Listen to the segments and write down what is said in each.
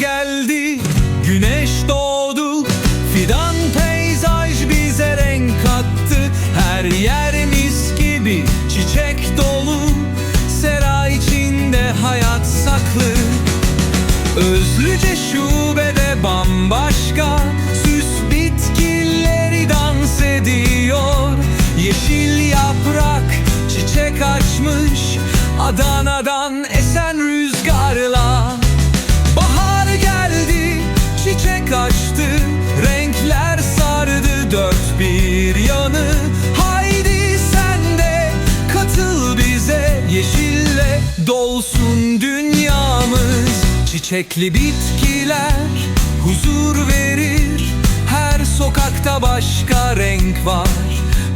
geldi. Güneş doğdu. Fidan peyzaj bize renk kattı. Her yer mis gibi çiçek dolu. Sera içinde hayat saklı. Özlüce şubede bambaşka Süs bitkileri dans ediyor. Yeşil yaprak çiçek açmış Adana'dan Çiçekli bitkiler huzur verir. Her sokakta başka renk var.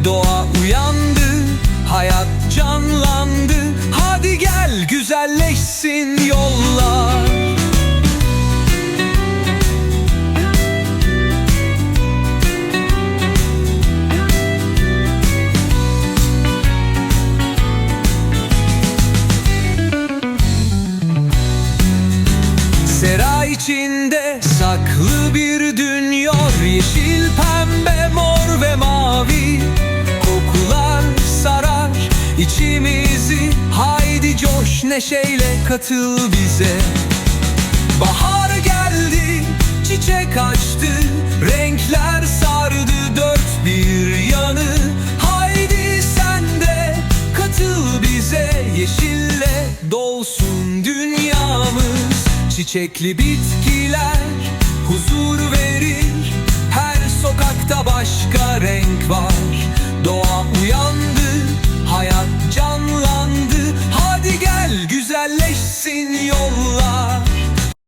Doğa uyandı, hayat canlandı. Hadi gel güzelleşsin yollar içinde saklı bir dünya Yeşil, pembe, mor ve mavi. Kokular sarar içimizi Haydi coş neşeyle katıl bize. Bahar geldi, çiçek açtı Renkler sardı dört bir yanı. Haydi sen de katıl bize Yeşille dolsun Çiçekli bitkiler huzur verir. Her sokakta başka renk var